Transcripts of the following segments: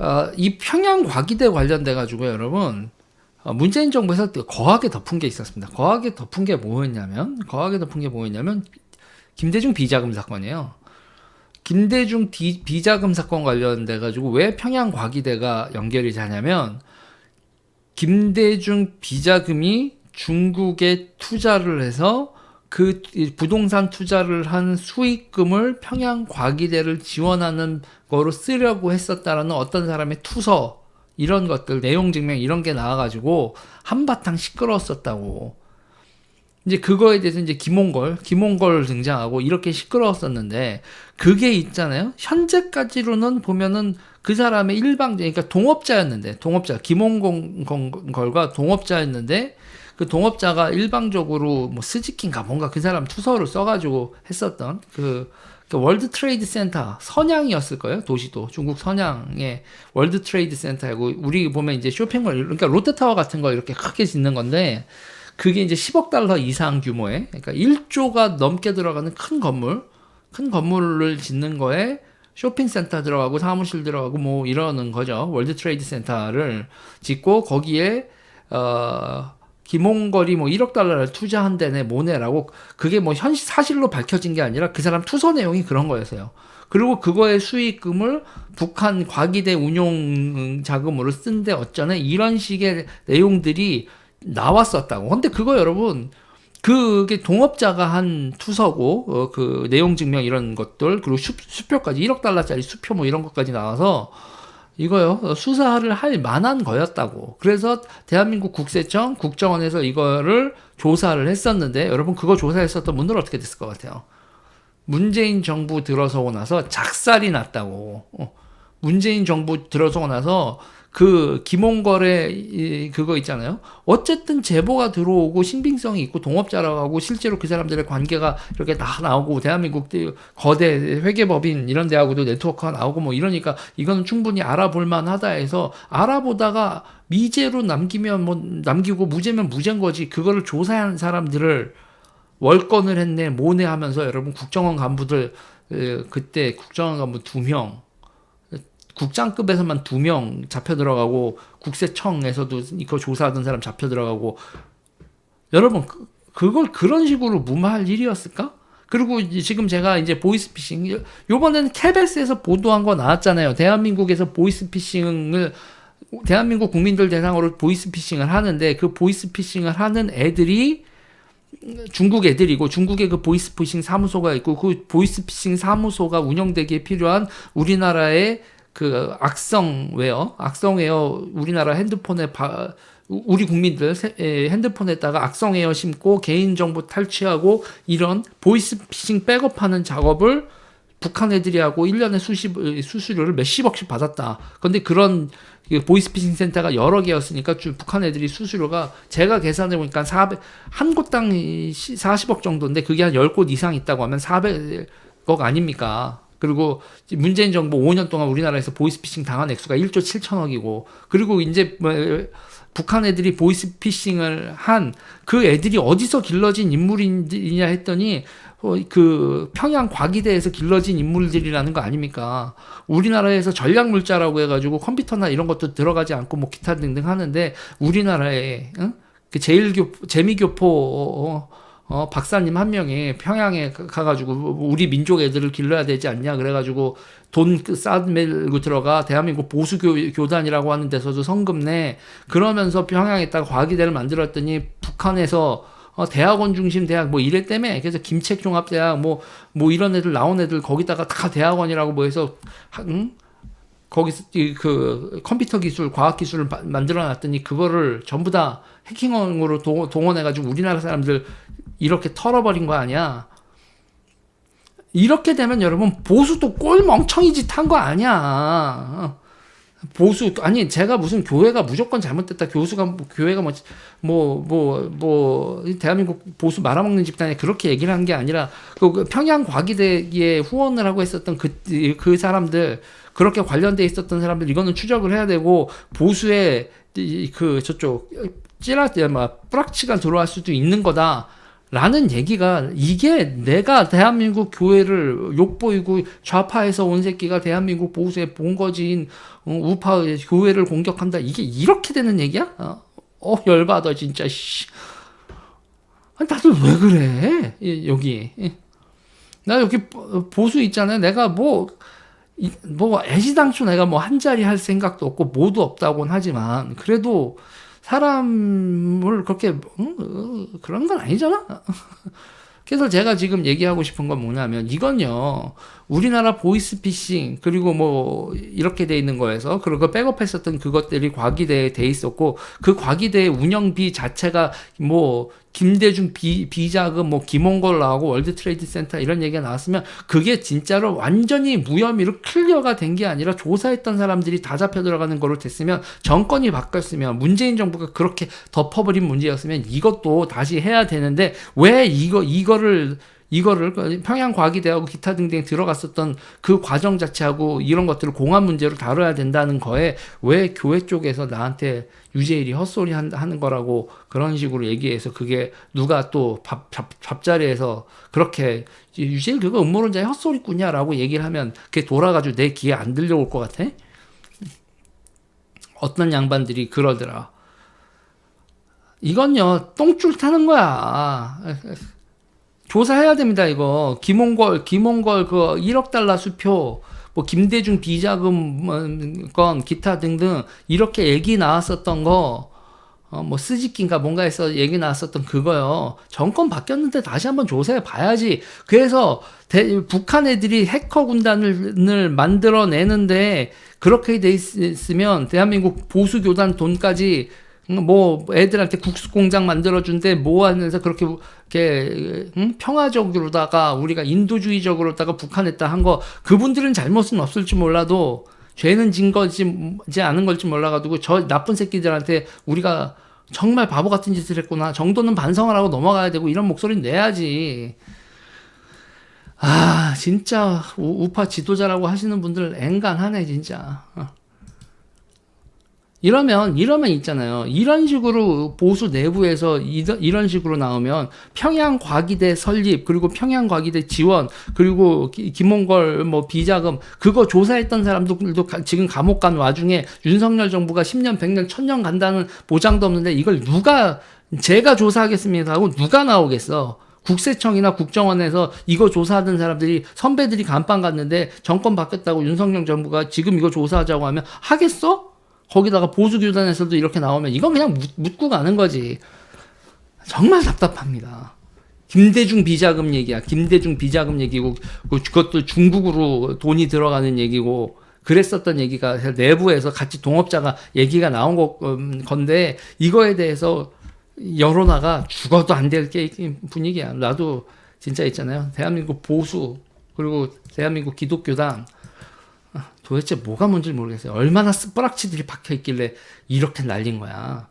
어, 이 평양 과기대 관련돼 가지고 여러분 어, 문재인 정부에서 거하게 덮은 게 있었습니다. 거하게 덮은 게 뭐였냐면 거하게 덮은 게 뭐였냐면 김대중 비자금 사건이에요. 김대중 디, 비자금 사건 관련돼 가지고 왜 평양 과기대가 연결이 되냐면 김대중 비자금이 중국에 투자를 해서 그 부동산 투자를 한 수익금을 평양 과기대를 지원하는 거로 쓰려고 했었다라는 어떤 사람의 투서 이런 것들 내용 증명 이런 게 나와가지고 한바탕 시끄러웠었다고. 이제 그거에 대해서 이제 김홍걸 김홍걸 등장하고 이렇게 시끄러웠었는데 그게 있잖아요. 현재까지로는 보면은 그 사람의 일방적 그러니까 동업자였는데 동업자 김홍걸과 동업자였는데 그 동업자가 일방적으로 뭐 스즈키인가 뭔가 그 사람 투서를 써가지고 했었던 그, 그 월드 트레이드 센터 선양이었을 거예요 도시도. 중국 선양의 월드 트레이드 센터고 우리 보면 이제 쇼핑몰 그러니까 롯데타워 같은 거 이렇게 크게 짓는 건데 그게 이제 10억 달러 이상 규모의 그러니까 1조가 넘게 들어가는 큰 건물 큰 건물을 짓는 거에 쇼핑센터 들어가고 사무실 들어가고 뭐 이러는 거죠. 월드 트레이드 센터를 짓고 거기에 어 김홍걸이 뭐 1억 달러를 투자한다네 뭐네라고 그게 뭐 현실 사실로 밝혀진 게 아니라 그 사람 투서 내용이 그런 거였어요. 그리고 그거의 수익금을 북한 과기대 운용 자금으로 쓴 데 어쩌네 이런 식의 내용들이 나왔었다고. 근데 그거 여러분 그게 동업자가 한 투서고 어, 그 내용 증명 이런 것들 그리고 수, 수표까지 1억 달러짜리 수표 뭐 이런 것까지 나와서 이거요 수사를 할 만한 거였다고. 그래서 대한민국 국세청 국정원에서 이거를 조사를 했었는데 여러분 그거 조사했었던 분들 어떻게 됐을 것 같아요? 문재인 정부 들어서고 나서 작살이 났다고. 어. 문재인 정부 들어서고 나서 그 김홍걸의 그거 있잖아요. 어쨌든 제보가 들어오고 신빙성이 있고 동업자라고 하고 실제로 그 사람들의 관계가 이렇게 다 나오고 대한민국 거대 회계법인 이런 데하고도 네트워크가 나오고 뭐 이러니까 이거는 충분히 알아볼 만하다 해서 알아보다가 미제로 남기면 뭐 남기고 무죄면 무죄인 거지 그거를 조사한 사람들을 월권을 했네 뭐네 하면서 여러분 국정원 간부들 그때 국정원 간부 두명 국장급에서만 두 명 잡혀 들어가고 국세청에서도 이거 조사하던 사람 잡혀 들어가고 여러분 그, 그걸 그런 식으로 무마할 일이었을까? 그리고 지금 제가 이제 보이스피싱 요번에는 케베스에서 보도한 거 나왔잖아요. 대한민국에서 보이스피싱을 대한민국 국민들 대상으로 보이스피싱을 하는데 그 보이스피싱을 하는 애들이 중국 애들이고 중국에 그 보이스피싱 사무소가 있고 그 보이스피싱 사무소가 운영되기에 필요한 우리나라의 그 악성 웨어, 악성 웨어 우리나라 핸드폰에 바, 우리 국민들 핸드폰에다가 악성 웨어 심고 개인 정보 탈취하고 이런 보이스 피싱 백업하는 작업을 북한 애들이 하고 1년에 수십, 수수료를 몇십억씩 받았다. 근데 그런 그 보이스피싱 센터가 여러 개였으니까 북한 애들이 수수료가 제가 계산해 보니까 400, 한 곳당 40억 정도인데 그게 한 10곳 이상 있다고 하면 400억 아닙니까? 그리고 문재인 정부 5년 동안 우리나라에서 보이스피싱 당한 액수가 1조 7천억이고 그리고 이제 뭐 북한 애들이 보이스피싱을 한 그 애들이 어디서 길러진 인물이냐 했더니 어, 그 평양 과기대에서 길러진 인물들이라는 거 아닙니까? 우리나라에서 전략 물자라고 해가지고 컴퓨터나 이런 것도 들어가지 않고 뭐 기타 등등 하는데 우리나라에 응? 그 제일교 재미교포 어, 어, 박사님 한 명이 평양에 가가지고 우리 민족 애들을 길러야 되지 않냐 그래가지고 돈 싸매고 그 들어가 대한민국 보수 교, 단이라고 하는 데서도 성금 내 그러면서 평양에다가 과기대를 만들었더니 북한에서 어, 대학원 중심 대학 뭐 이래 때문에 그래서 김책 종합대학 뭐뭐 뭐 이런 애들 나온 애들 거기다가 다 대학원이라고 뭐 해서 응? 거기서 그 컴퓨터 기술, 과학 기술을 만들어 놨더니 그거를 전부 다 해킹으로 동원해 가지고 우리나라 사람들 이렇게 털어버린 거 아니야. 이렇게 되면 여러분 보수도 꼴 멍청이 짓 한 거 아니야. 보수 아니 제가 무슨 교회가 무조건 잘못됐다 교수가 뭐, 교회가 뭐뭐 뭐, 대한민국 보수 말아먹는 집단에 그렇게 얘기를 한 게 아니라 그, 그 평양 과기대에 후원을 하고 있었던 그그 그 사람들 그렇게 관련돼 있었던 사람들 이거는 추적을 해야 되고 보수의 그 저쪽 찌라 막 뿌락치가 들어갈 수도 있는 거다. 라는 얘기가 이게 내가 대한민국 교회를 욕보이고 좌파에서 온 새끼가 대한민국 보수에 본거지인 어, 우파 교회를 공격한다 이게 이렇게 되는 얘기야? 어, 어 열받아 진짜 씨. 다들 왜 그래 예, 여기 예. 나 여기 보수 있잖아요 내가 뭐 이- 뭐 애시당초 내가 뭐 한 자리 할 생각도 없고 모두 없다고는 하지만 그래도 사람을 그렇게 음, 어, 그런 건 아니잖아. 그래서 제가 지금 얘기하고 싶은 건 뭐냐면 이건요 우리나라 보이스피싱 그리고 뭐 이렇게 돼 있는 거에서 그리고 백업했었던 그것들이 과기대에 돼 있었고 그 과기대의 운영비 자체가 뭐 김대중 비, 비자금 뭐 김홍걸 나오고 월드 트레이드 센터 이런 얘기가 나왔으면 그게 진짜로 완전히 무혐의로 클리어가 된 게 아니라 조사했던 사람들이 다 잡혀 들어가는 거로 됐으면 정권이 바뀌었으면 문재인 정부가 그렇게 덮어버린 문제였으면 이것도 다시 해야 되는데 왜 이거 이거를 이거를 그 평양과기대하고 기타 등등 들어갔었던 그 과정 자체하고 이런 것들을 공안 문제로 다뤄야 된다는 거에 왜 교회 쪽에서 나한테 유재일이 헛소리 한- 하는 거라고 그런 식으로 얘기해서 그게 누가 또 밥, 밥, 밥자리에서 그렇게 유재일 그거 음모론자의 헛소리꾼이야라고 얘기를 하면 그게 돌아가지고 내 귀에 안 들려올 것 같아? 어떤 양반들이 그러더라. 이건요, 똥줄 타는 거야. 조사해야 됩니다, 이거. 김홍걸, 김홍걸 그 1억 달러 수표, 뭐 김대중 비자금 건 기타 등등 이렇게 얘기 나왔었던 거, 어, 뭐 스지킨가 뭔가 해서 얘기 나왔었던 그거요. 정권 바뀌었는데 다시 한번 조사해 봐야지. 그래서 대- 북한 애들이 해커 군단을 만들어내는데 그렇게 돼 있- 있으면 대한민국 보수 교단 돈까지 음, 뭐 애들한테 국수 공장 만들어 준대 뭐 하면서 그렇게 이렇게 응? 평화적으로다가 우리가 인도주의적으로다가 북한했다 한 거 그분들은 잘못은 없을지 몰라도 죄는 진 거지 지 않은 걸지 몰라가지고 저 나쁜 새끼들한테 우리가 정말 바보 같은 짓을 했구나 정도는 반성을 하고 넘어가야 되고 이런 목소리는 내야지. 아 진짜 우, 우파 지도자라고 하시는 분들 앵간하네 진짜. 어. 이러면 이러면 있잖아요. 이런 식으로 보수 내부에서 이런, 식으로 나오면 평양 과기대 설립 그리고 평양 과기대 지원 그리고 기- 김홍걸 뭐 비자금 그거 조사했던 사람들도 가- 지금 감옥 간 와중에 윤석열 정부가 10년 100년 1000년 간다는 보장도 없는데 이걸 누가 제가 조사하겠습니다 하고 누가 나오겠어. 국세청이나 국정원에서 이거 조사하던 사람들이 선배들이 간판 갔는데 정권 바뀌었다고 윤석열 정부가 지금 이거 조사하자고 하면 하겠어? 거기다가 보수 교단에서도 이렇게 나오면 이건 그냥 묻, 묻고 가는 거지. 정말 답답합니다. 김대중 비자금 얘기야. 김대중 비자금 얘기고 그- 그것도 중국으로 돈이 들어가는 얘기고 그랬었던 얘기가 내부에서 같이 동업자가 얘기가 나온 거, 음, 건데 이거에 대해서 여론화가 죽어도 안 될 분위기야. 나도 진짜 있잖아요. 대한민국 보수 그리고 대한민국 기독교당 아, 도대체 뭐가 뭔지 모르겠어요. 얼마나 스뿌락치들이 박혀 있길래 이렇게 날린 거야.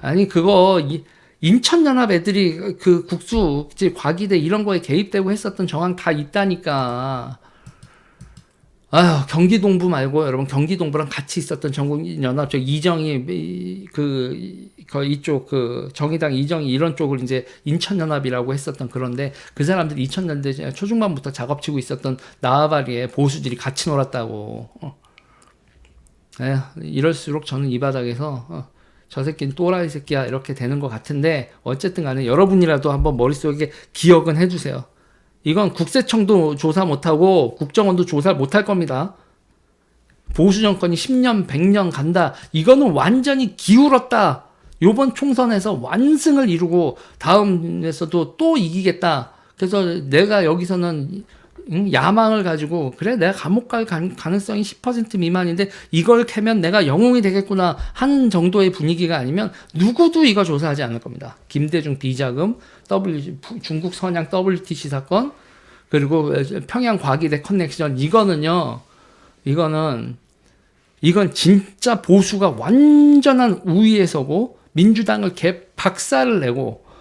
아니 그거 이, 인천연합 애들이 그 국수 과기대 이런 거에 개입되고 했었던 정황 다 있다니까. 아휴 경기동부 말고 여러분 경기동부랑 같이 있었던 전국연합 저 이정희 이- 그, 그 이쪽 그 정의당 이정희 이런 쪽을 이제 인천연합이라고 했었던 그런데 그 사람들 2000년대 초중반부터 작업치고 있었던 나와바리에 보수들이 같이 놀았다고. 어. 에휴, 이럴수록 저는 이 바닥에서 어, 저 새끼는 또라이 새끼야 이렇게 되는 것 같은데 어쨌든 간에 여러분이라도 한번 머릿속에 기억은 해주세요. 이건 국세청도 조사 못하고 국정원도 조사 못할 겁니다. 보수 정권이 10년, 100년 간다. 이거는 완전히 기울었다. 요번 총선에서 완승을 이루고 다음에서도 또 이기겠다. 그래서 내가 여기서는 응, 야망을 가지고 그래 내가 감옥 갈 가- 가능성이 10% 미만인데 이걸 캐면 내가 영웅이 되겠구나 하는 정도의 분위기가 아니면 누구도 이거 조사하지 않을 겁니다. 김대중 비자금, W 중국 선양 WTC 사건 그리고 평양 과기대 커넥션 이거는요. 이거는 이건 진짜 보수가 완전한 우위에 서고 민주당을 개 박살을 내고 응?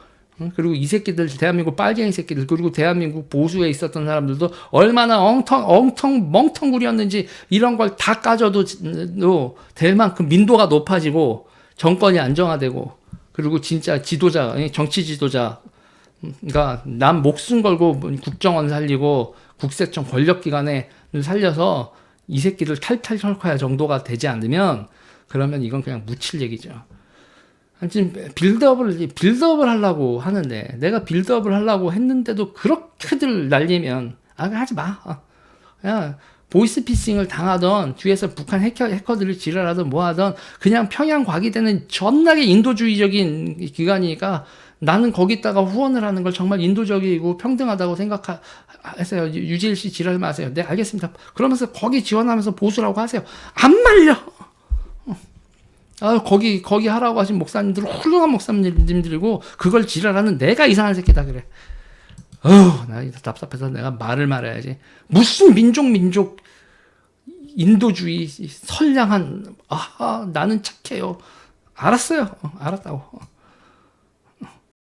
그리고 이 새끼들 대한민국 빨갱이 새끼들 그리고 대한민국 보수에 있었던 사람들도 얼마나 엉텅 엉텅 멍텅구리였는지 이런 걸 다 까져도 도될 만큼 민도가 높아지고 정권이 안정화되고 그리고 진짜 지도자 정치 지도자 그러니까 난 목숨 걸고 뭐 국정원 살리고 국세청 권력기관에 살려서 이 새끼를 탈탈 털어야 정도가 되지 않으면 그러면 이건 그냥 묻힐 얘기죠. 지금 빌드업을 빌드업을 하려고 하는데 내가 빌드업을 하려고 했는데도 그렇게들 날리면 아 하지 마. 어. 그냥 보이스피싱을 당하던 뒤에서 북한 해커, 해커들이 지랄하던 뭐하던 그냥 평양 과기대는 존나게 인도주의적인 기관이니까 나는 거기다가 후원을 하는 걸 정말 인도적이고 평등하다고 생각하세요. 유지일 씨 지랄 마세요. 네 알겠습니다. 그러면서 거기 지원하면서 보수라고 하세요. 안 말려. 아, 거기, 거기 하라고 하신 목사님들은 훌륭한 목사님들이고, 그걸 지랄하는 내가 이상한 새끼다, 그래. 어우, 나 이거 답답해서 내가 말을 말해야지. 무슨 민족, 민족, 인도주의, 선량한, 아, 나는 착해요. 알았어요. 어, 알았다고.